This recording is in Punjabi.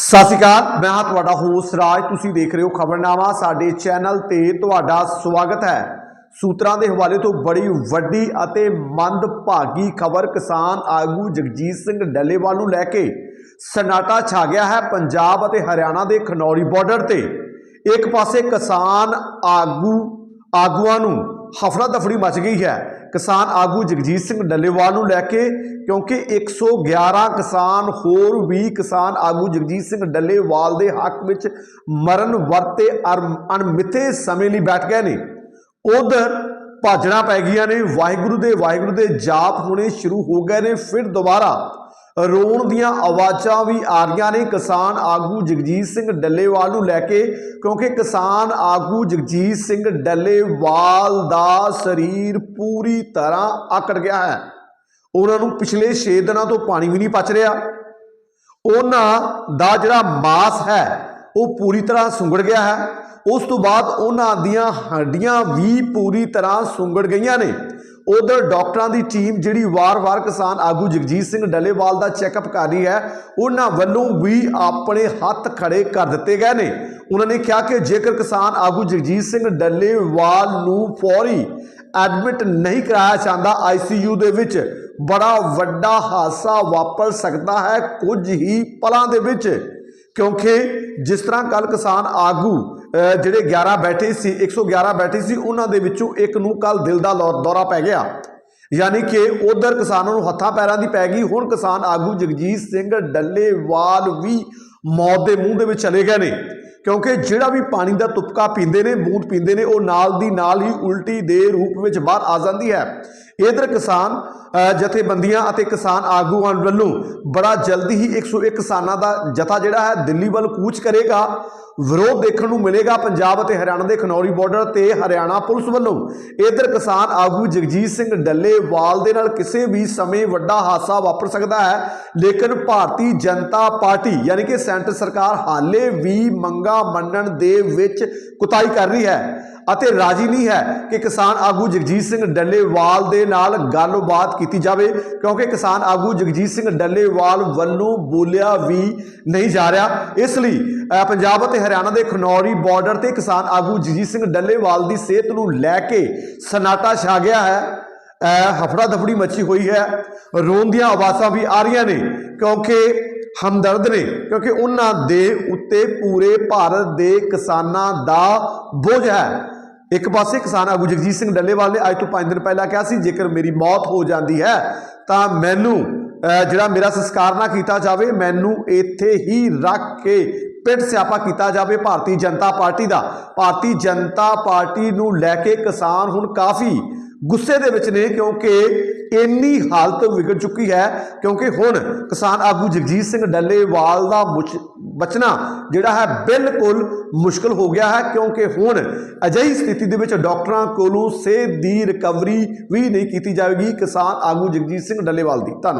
ਸਤਿ ਸ਼੍ਰੀ ਅਕਾਲ, ਮੈਂ ਹਾਂ ਤੁਹਾਡਾ ਹੋਸਟ ਰਾਜ। ਤੁਸੀਂ ਦੇਖ ਰਹੇ ਹੋ ਖਬਰਨਾਮਾ, ਸਾਡੇ ਚੈਨਲ ਤੇ ਤੁਹਾਡਾ ਸਵਾਗਤ ਹੈ। ਸੂਤਰਾਂ ਦੇ ਹਵਾਲੇ ਤੋਂ ਬੜੀ ਵੱਡੀ ਅਤੇ ਮੰਦਭਾਗੀ ਖਬਰ ਕਿਸਾਨ ਆਗੂ ਜਗਜੀਤ ਸਿੰਘ ਡੱਲੇਵਾਲ ਨੂੰ ਲੈ ਕੇ ਸਨਾਟਾ ਛਾ ਗਿਆ ਹੈ ਪੰਜਾਬ ਅਤੇ ਹਰਿਆਣਾ ਦੇ ਖਨੌਰੀ ਬਾਰਡਰ ਤੇ। ਇੱਕ ਪਾਸੇ ਕਿਸਾਨ ਆਗੂ, ਆਗੂਆਂ ਨੂੰ ਹਫੜਾ ਦਫੜੀ ਮਚ ਗਈ ਹੈ। ਕਿਸਾਨ ਆਗੂ ਜਗਜੀਤ ਸਿੰਘ ਡੱਲੇਵਾਲ ਨੂੰ ਲੈ ਕੇ, ਕਿਉਂਕਿ 111 ਕਿਸਾਨ, ਹੋਰ ਵੀ ਕਿਸਾਨ ਆਗੂ ਜਗਜੀਤ ਸਿੰਘ ਡੱਲੇਵਾਲ ਦੇ ਹੱਕ ਵਿੱਚ ਮਰਨ ਵਰਤੇ ਅਰ- ਅਣਮਿੱਥੇ ਸਮੇਂ ਲਈ ਬੈਠ ਗਏ ਨੇ। ਉਧਰ ਭਾਜਣਾ ਪੈ ਗਈਆਂ ਨੇ, ਵਾਹਿਗੁਰੂ ਦੇ ਵਾਹਿਗੁਰੂ ਦੇ ਜਾਪ ਹੋਣੇ ਸ਼ੁਰੂ ਹੋ ਗਏ ਨੇ, ਫਿਰ ਦੁਬਾਰਾ ਰੋਣ ਦੀਆਂ ਆਵਾਜ਼ਾਂ ਵੀ ਆ ਰਹੀਆਂ ਨੇ। ਕਿਸਾਨ ਆਗੂ ਜਗਜੀਤ ਸਿੰਘ ਡੱਲੇਵਾਲ ਨੂੰ ਲੈ ਕੇ, ਕਿਉਂਕਿ ਕਿਸਾਨ ਆਗੂ ਜਗਜੀਤ ਸਿੰਘ ਡੱਲੇਵਾਲ ਦਾ ਸਰੀਰ ਪੂਰੀ ਤਰ੍ਹਾਂ ਆਕੜ ਗਿਆ ਹੈ। ਉਹਨਾਂ ਨੂੰ ਪਿਛਲੇ 6 ਦਿਨਾਂ ਤੋਂ ਪਾਣੀ ਵੀ ਨਹੀਂ ਪਚ ਰਿਹਾ। ਉਹਨਾਂ ਦਾ ਜਿਹੜਾ ਮਾਸ ਹੈ, ਉਹ ਪੂਰੀ ਤਰ੍ਹਾਂ ਸੁੰਗੜ ਗਿਆ ਹੈ। ਉਸ ਤੋਂ ਬਾਅਦ ਉਹਨਾਂ ਦੀਆਂ ਹੱਡੀਆਂ ਵੀ ਪੂਰੀ ਤਰ੍ਹਾਂ ਸੁੰਗੜ ਗਈਆਂ ਨੇ। ਉਧਰ ਡਾਕਟਰਾਂ ਦੀ ਟੀਮ ਜਿਹੜੀ ਵਾਰ-ਵਾਰ ਕਿਸਾਨ ਆਗੂ ਜਗਜੀਤ ਸਿੰਘ ਡੱਲੇਵਾਲ ਦਾ ਚੈੱਕਅਪ ਕਰ ਰਹੀ ਹੈ, ਉਹਨਾਂ ਵੱਲੋਂ ਵੀ ਆਪਣੇ ਹੱਥ ਖੜੇ ਕਰ ਦਿੱਤੇ ਗਏ ਨੇ। ਉਹਨਾਂ ਨੇ ਕਿਹਾ ਕਿ ਜੇਕਰ ਕਿਸਾਨ ਆਗੂ ਜਗਜੀਤ ਸਿੰਘ ਡੱਲੇਵਾਲ ਨੂੰ ਫੌਰੀ ਐਡਮਿਟ ਨਹੀਂ ਕਰਾਇਆ ਜਾਂਦਾ ਆਈਸੀਯੂ ਦੇ ਵਿੱਚ ਬੜਾ ਵੱਡਾ ਹਾਦਸਾ ਵਾਪਰ ਸਕਦਾ ਹੈ ਕੁਝ ਹੀ ਪਲਾਂ ਦੇ ਵਿੱਚ। ਕਿਉਂਕਿ ਜਿਸ ਤਰ੍ਹਾਂ ਕੱਲ ਕਿਸਾਨ ਆਗੂ ਜਿਹੜੇ 11 ਬੈਠੇ ਸੀ 111 ਬੈਠੇ ਸੀ, ਉਹਨਾਂ ਦੇ ਵਿੱਚੋਂ ਇੱਕ ਨੂੰ ਕੱਲ ਦਿਲ ਦਾ ਦੌਰਾ ਪੈ ਗਿਆ। ਯਾਨੀ ਕਿ ਉਧਰ ਕਿਸਾਨਾਂ ਨੂੰ ਹੱਥਾਂ ਪੈਰਾਂ ਦੀ ਪੈ ਗਈ। ਹੁਣ ਕਿਸਾਨ ਆਗੂ ਜਗਜੀਤ ਸਿੰਘ ਡੱਲੇਵਾਲ ਵੀ ਮੌਤ ਦੇ ਮੂੰਹ ਦੇ ਵਿੱਚ ਚਲੇ ਗਏ ਨੇ। ਕਿਉਂਕਿ ਜਿਹੜਾ ਵੀ ਪਾਣੀ ਦਾ ਤੁਪਕਾ ਪੀਂਦੇ ਨੇ, ਬੂੰਦ ਪੀਂਦੇ ਨੇ, ਉਹ ਨਾਲ ਦੀ ਨਾਲ ਹੀ ਉਲਟੀ ਦੇ ਰੂਪ ਵਿੱਚ ਬਾਹਰ ਆ ਜਾਂਦੀ ਹੈ। ਇਧਰ ਕਿਸਾਨ ਜਥੇਬੰਦੀਆਂ ਅਤੇ ਕਿਸਾਨ ਆਗੂਆਂ ਵੱਲੋਂ ਬੜਾ ਜਲਦੀ ਹੀ 101 ਕਿਸਾਨਾਂ ਦਾ ਜਥਾ ਜਿਹੜਾ ਹੈ, ਦਿੱਲੀ ਵੱਲ ਕੂਚ ਕਰੇਗਾ। ਵਿਰੋਧ ਦੇਖਣ ਨੂੰ ਮਿਲੇਗਾ ਪੰਜਾਬ ਅਤੇ ਹਰਿਆਣਾ ਦੇ ਖਨੌਰੀ ਬਾਰਡਰ ਤੇ ਹਰਿਆਣਾ ਪੁਲਿਸ ਵੱਲੋਂ। ਇਧਰ ਕਿਸਾਨ ਆਗੂ ਜਗਜੀਤ ਸਿੰਘ ਡੱਲੇਵਾਲ ਦੇ ਨਾਲ ਕਿਸੇ ਵੀ ਸਮੇਂ ਵੱਡਾ ਹਾਦਸਾ ਵਾਪਰ ਸਕਦਾ ਹੈ। ਲੇਕਿਨ ਭਾਰਤੀ ਜਨਤਾ ਪਾਰਟੀ, ਯਾਨੀ ਕਿ ਸੈਂਟਰ ਸਰਕਾਰ ਹਾਲੇ ਵੀ ਮੰਗਾ ਮੰਨਣ ਦੇ ਵਿੱਚ ਕੁਤਾਈ ਕਰ ਰਹੀ ਹੈ ਅਤੇ ਰਾਜੀ ਨਹੀਂ ਹੈ ਕਿ ਕਿਸਾਨ ਆਗੂ ਜਗਜੀਤ ਸਿੰਘ ਡੱਲੇਵਾਲ ਦੇ ਨਾਲ ਗੱਲਬਾਤ ਕੀਤੀ ਜਾਵੇ, ਕਿਉਂਕਿ ਕਿਸਾਨ ਆਗੂ ਜਗਜੀਤ ਸਿੰਘ ਡੱਲੇਵਾਲ ਵੱਲੋਂ ਬੋਲਿਆ ਵੀ ਨਹੀਂ ਜਾ ਰਿਹਾ। ਇਸ ਲਈ ਪੰਜਾਬ ਅਤੇ ਹਰਿਆਣਾ ਦੇ ਖਨੌਰੀ ਬਾਰਡਰ ਤੇ ਕਿਸਾਨ ਆਗੂ ਜਗਜੀਤ ਸਿੰਘ ਡੱਲੇਵਾਲ ਦੀ ਸਿਹਤ ਨੂੰ ਲੈ ਕੇ ਸਨਾਟਾ ਛਾ ਗਿਆ ਹੈ। ਹਫੜਾ ਦਫੜੀ ਮੱਚੀ ਹੋਈ ਹੈ। ਰੋਣ ਦੀਆਂ ਆਵਾਜ਼ਾਂ ਵੀ ਆ ਰਹੀਆਂ ਨੇ, ਕਿਉਂਕਿ ਹਮਦਰਦ ਨੇ, ਕਿਉਂਕਿ ਉਹਨਾਂ ਦੇ ਉੱਤੇ ਪੂਰੇ ਭਾਰਤ ਦੇ ਕਿਸਾਨਾਂ ਦਾ ਬੋਝ ਹੈ। ਇੱਕ ਪਾਸੇ ਕਿਸਾਨ ਆਗੂ ਜਗਜੀਤ ਸਿੰਘ ਡੱਲੇਵਾਲ ਨੇ ਅੱਜ ਤੋਂ 5 ਦਿਨ ਪਹਿਲਾਂ ਕਿਹਾ ਸੀ, ਜੇਕਰ ਮੇਰੀ ਮੌਤ ਹੋ ਜਾਂਦੀ ਹੈ, ਤਾਂ ਮੈਨੂੰ ਜਿਹੜਾ ਮੇਰਾ ਸੰਸਕਾਰ ਨਾ ਕੀਤਾ ਜਾਵੇ, ਮੈਨੂੰ ਇੱਥੇ ਹੀ ਰੱਖ ਕੇ ਪਿੰਡ ਸਿਆਪਾ ਕੀਤਾ ਜਾਵੇ ਭਾਰਤੀ ਜਨਤਾ ਪਾਰਟੀ ਦਾ। ਭਾਰਤੀ ਜਨਤਾ ਪਾਰਟੀ ਨੂੰ ਲੈ ਕੇ ਕਿਸਾਨ ਹੁਣ ਕਾਫੀ ਗੁੱਸੇ ਦੇ ਵਿੱਚ ਨੇ, ਕਿਉਂਕਿ ਇੰਨੀ ਹਾਲਤ ਵਿਗੜ ਚੁੱਕੀ ਹੈ ਕਿਉਂਕਿ ਹੁਣ ਕਿਸਾਨ ਆਗੂ ਜਗਜੀਤ ਸਿੰਘ ਡੱਲੇਵਾਲ ਦਾ ਮੁਚ- ਬਚਣਾ ਜਿਹੜਾ ਹੈ ਬਿਲਕੁਲ ਮੁਸ਼ਕਲ ਹੋ ਗਿਆ ਹੈ ਕਿਉਂਕਿ ਹੁਣ ਅਜਿਹੀ ਸਥਿਤੀ ਦੇ ਵਿੱਚ ਡਾਕਟਰਾਂ ਕੋਲੋਂ ਸਿਹਤ ਦੀ ਰਿਕਵਰੀ ਵੀ ਨਹੀਂ ਕੀਤੀ ਜਾਵੇਗੀ। ਕਿਸਾਨ ਆਗੂ ਜਗਜੀਤ ਸਿੰਘ ਡੱਲੇਵਾਲ ਦੀ ਧੰਨਵਾਦ।